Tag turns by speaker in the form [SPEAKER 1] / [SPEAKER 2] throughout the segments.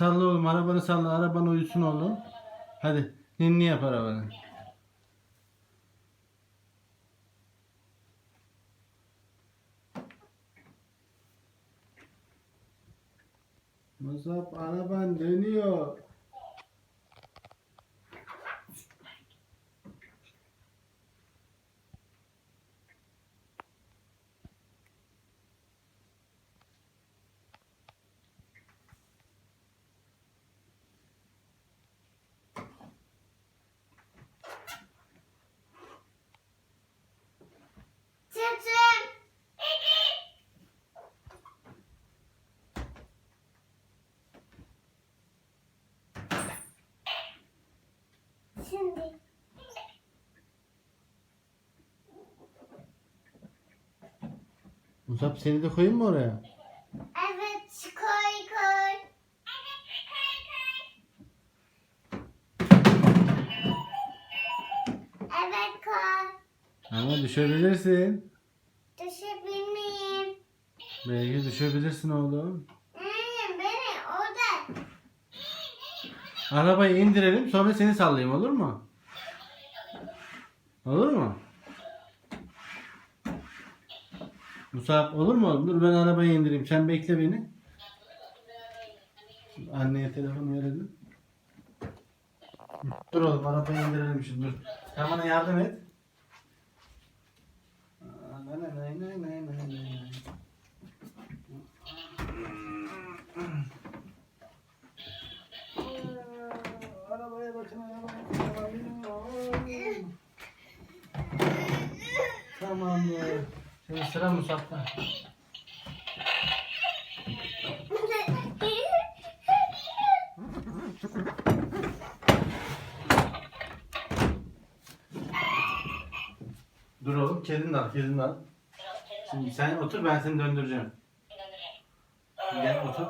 [SPEAKER 1] Salla oğlum arabanı salla. Araban uyusun oğlum. Hadi ninni yap arabanı. Musab araban dönüyor.
[SPEAKER 2] Çocuğum. Şimdi.
[SPEAKER 1] Musab seni de koyayım mı oraya?
[SPEAKER 2] Evet koy koy. Evet koy.
[SPEAKER 1] Ama düşebilirsin.
[SPEAKER 2] Düşebilmeyeyim.
[SPEAKER 1] Belki düşebilirsin oğlum.
[SPEAKER 2] Hmm, beni orada.
[SPEAKER 1] Arabayı indirelim sonra seni sallayayım olur mu? Olur mu? Musab olur mu oğlum? Dur ben arabayı indireyim. Sen bekle beni. Anneye telefonu verelim. Dur oğlum arabayı indirelim şimdi dur. Sen bana yardım et. Arabaya bakın arabaya. Şimdi sıra Musab'da. Dur oğlum kedini de al kedini de al. Şimdi sen otur ben seni döndüreceğim. Gel otur.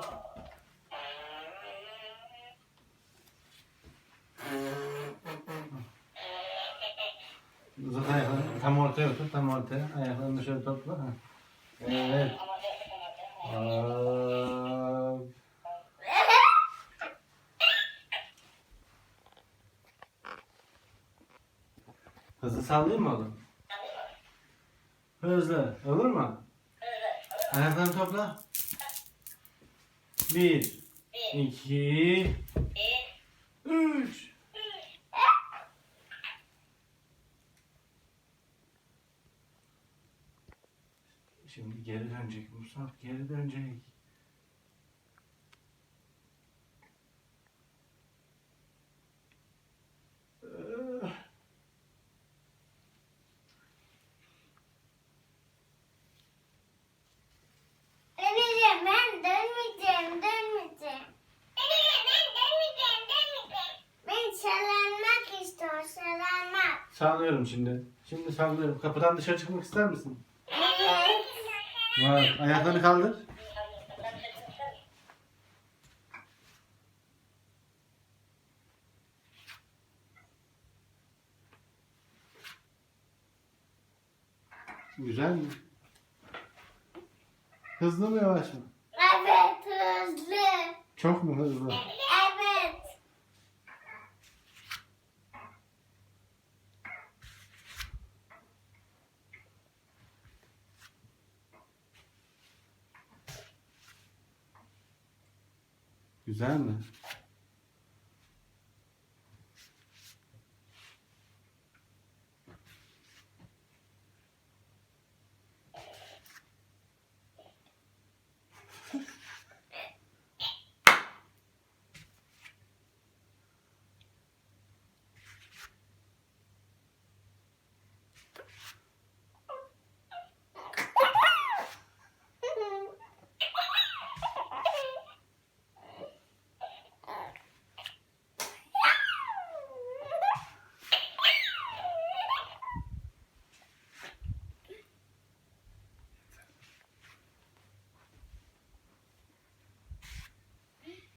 [SPEAKER 1] Uzat ayaklarını. Tam ortaya otur. Tam ortaya. Ayaklarını şöyle topla. Evet. Hızlı sallayayım mı oğlum? Hızlı. Olur mu? Ayaklarını topla. Bir. iki, Şimdi geri dönecek Mustafa. Geri dönecek.
[SPEAKER 2] Dönmeyeceğim ben dönmeyeceğim dönmeyeceğim. Ben sallanmak istiyorum sallanmak.
[SPEAKER 1] Sallıyorum şimdi. Şimdi sallıyorum. Kapıdan dışarı çıkmak ister misin?
[SPEAKER 2] Evet.
[SPEAKER 1] Var. Ayaklarını kaldır. Güzel mi? Hızlı mı yavaş mı?
[SPEAKER 2] Evet hızlı.
[SPEAKER 1] Çok mu hızlı?
[SPEAKER 2] Evet.
[SPEAKER 1] Güzel mi?